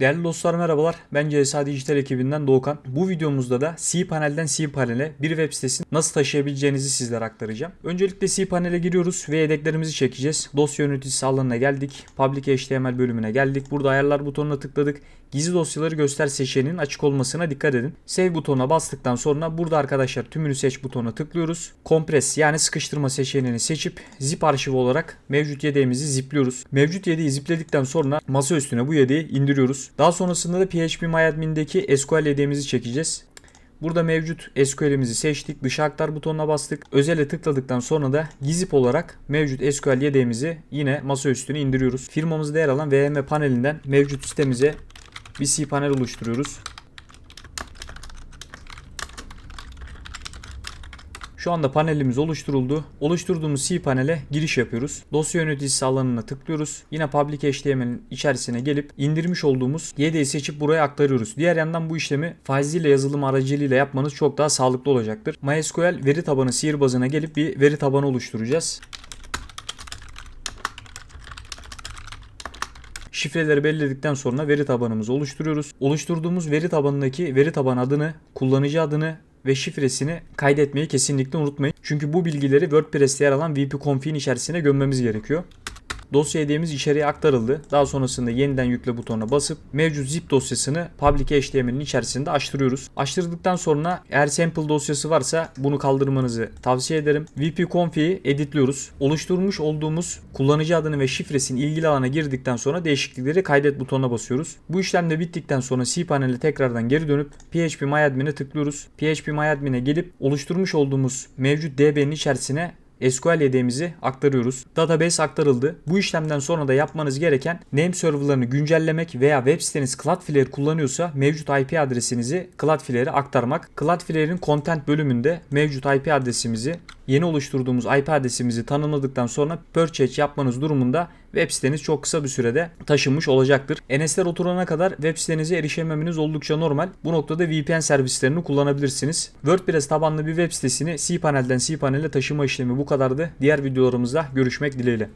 Değerli dostlar merhabalar. Ben CSA Dijital ekibinden Doğukan. Bu videomuzda da cPanel'den cPanel'e bir web sitesini nasıl taşıyabileceğinizi sizlere aktaracağım. Öncelikle cPanel'e giriyoruz ve yedeklerimizi çekeceğiz. Dosya yöneticisi alanına geldik. Public HTML bölümüne geldik. Burada ayarlar butonuna tıkladık. Gizli dosyaları göster seçeneğinin açık olmasına dikkat edin. Save butonuna bastıktan sonra burada arkadaşlar tümünü seç butonuna tıklıyoruz. Kompres yani sıkıştırma seçeneğini seçip zip arşivi olarak mevcut yedeğimizi zipliyoruz. Mevcut yedeği zipledikten sonra masa üstüne bu yedeği indiriyoruz. Daha sonrasında da PHPMyAdmin'deki SQL yedeğimizi çekeceğiz. Burada mevcut SQL'imizi seçtik. Dışa aktar butonuna bastık. Özele tıkladıktan sonra da gizip olarak mevcut SQL yedeğimizi yine masa üstüne indiriyoruz. Firmamızda yer alan VM panelinden mevcut sitemize bir cPanel oluşturuyoruz. Şu anda panelimiz oluşturuldu. Oluşturduğumuz cPanel'e giriş yapıyoruz. Dosya yöneticisi alanına tıklıyoruz. Yine public HTML'in içerisine gelip indirmiş olduğumuz YD'yi seçip buraya aktarıyoruz. Diğer yandan bu işlemi faiziyle yazılım aracılığıyla yapmanız çok daha sağlıklı olacaktır. MySQL veri tabanı sihirbazına gelip bir veri tabanı oluşturacağız. Şifreleri belirledikten sonra veri tabanımızı oluşturuyoruz. Oluşturduğumuz veri tabanındaki veri taban adını, kullanıcı adını ve şifresini kaydetmeyi kesinlikle unutmayın. Çünkü bu bilgileri WordPress'te yer alan vp-config'in içerisine gömmemiz gerekiyor. Dosya hediyemiz içeriye aktarıldı. Daha sonrasında yeniden yükle butonuna basıp mevcut zip dosyasını public HTML'in içerisinde açtırıyoruz. Açtırdıktan sonra eğer sample dosyası varsa bunu kaldırmanızı tavsiye ederim. vp-config'i editliyoruz. Oluşturmuş olduğumuz kullanıcı adını ve şifresini ilgili alana girdikten sonra değişiklikleri kaydet butonuna basıyoruz. Bu işlem de bittikten sonra cPanel'e tekrardan geri dönüp phpMyAdmin'e tıklıyoruz. phpMyAdmin'e gelip oluşturmuş olduğumuz mevcut DB'nin içerisine SQL yedeğimizi aktarıyoruz. Database aktarıldı. Bu işlemden sonra da yapmanız gereken name serverlarını güncellemek veya web siteniz Cloudflare kullanıyorsa mevcut IP adresinizi Cloudflare'e aktarmak. Cloudflare'in content bölümünde mevcut IP adresimizi yeni oluşturduğumuz IP adresimizi tanımladıktan sonra purchase yapmanız durumunda web siteniz çok kısa bir sürede taşınmış olacaktır. NS'ler oturana kadar web sitenize erişememeniz oldukça normal. Bu noktada VPN servislerini kullanabilirsiniz. WordPress tabanlı bir web sitesini cPanel'den cPanel'e taşıma işlemi bu kadardı. Diğer videolarımızda görüşmek dileğiyle.